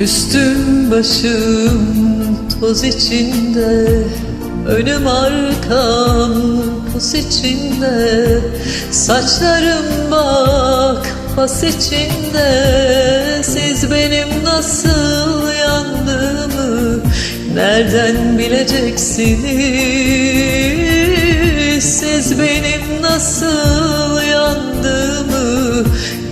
Üstüm başım toz içinde Önüm arkam pus içinde. Saçlarım bak pas içinde Siz benim nasıl yandığımı Nereden bileceksiniz? Siz benim nasıl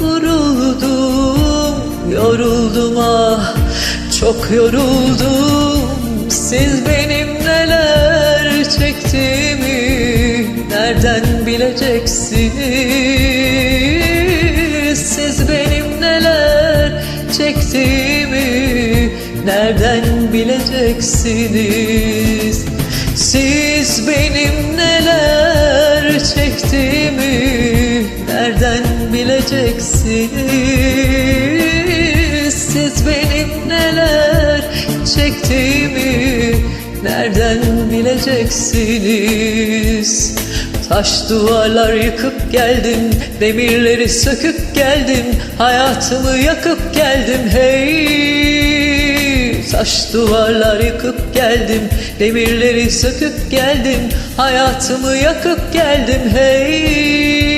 duruldum, yoruldum ah, çok yoruldum. Siz benim neler çektiğimi nereden bileceksiniz? Siz benim neler çektiğimi nereden bileceksiniz? Siz benim neler nereden bileceksiniz? Siz benim neler çektiğimi nereden bileceksiniz? Taş duvarlar yıkıp geldim, demirleri söküp geldim, hayatımı yakıp geldim hey. Taş duvarlar yıkıp geldim, demirleri söküp geldim, hayatımı yakıp geldim hey.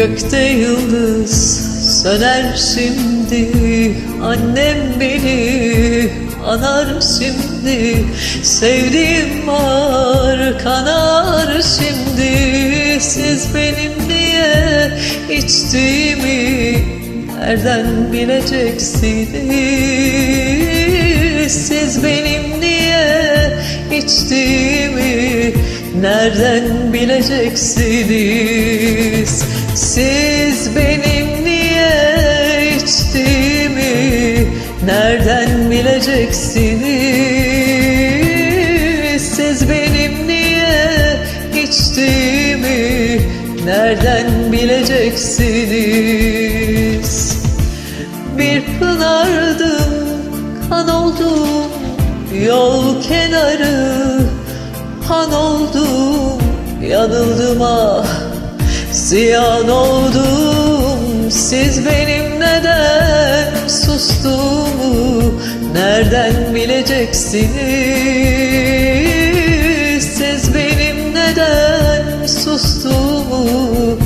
Gökte yıldız söner şimdi Annem beni anar şimdi. Sevdiğim var kanar şimdi. Siz benim niye içtiğimi Nereden bileceksiniz Siz benim niye içtiğimi Nereden bileceksiniz? Siz benim niye içtiğimi Nereden bileceksiniz? Siz benim niye içtiğimi Nereden bileceksiniz? Bir pınardım kan oldum Yol kenarı han oldum Yanıldım ah. Ziyan oldum Siz benim neden sustuğumu Nereden bileceksiniz? Siz benim neden sustuğumu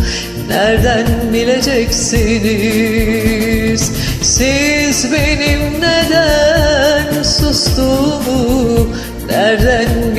Nereden bileceksiniz? Siz benim neden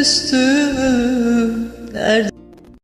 küstüğümü nereden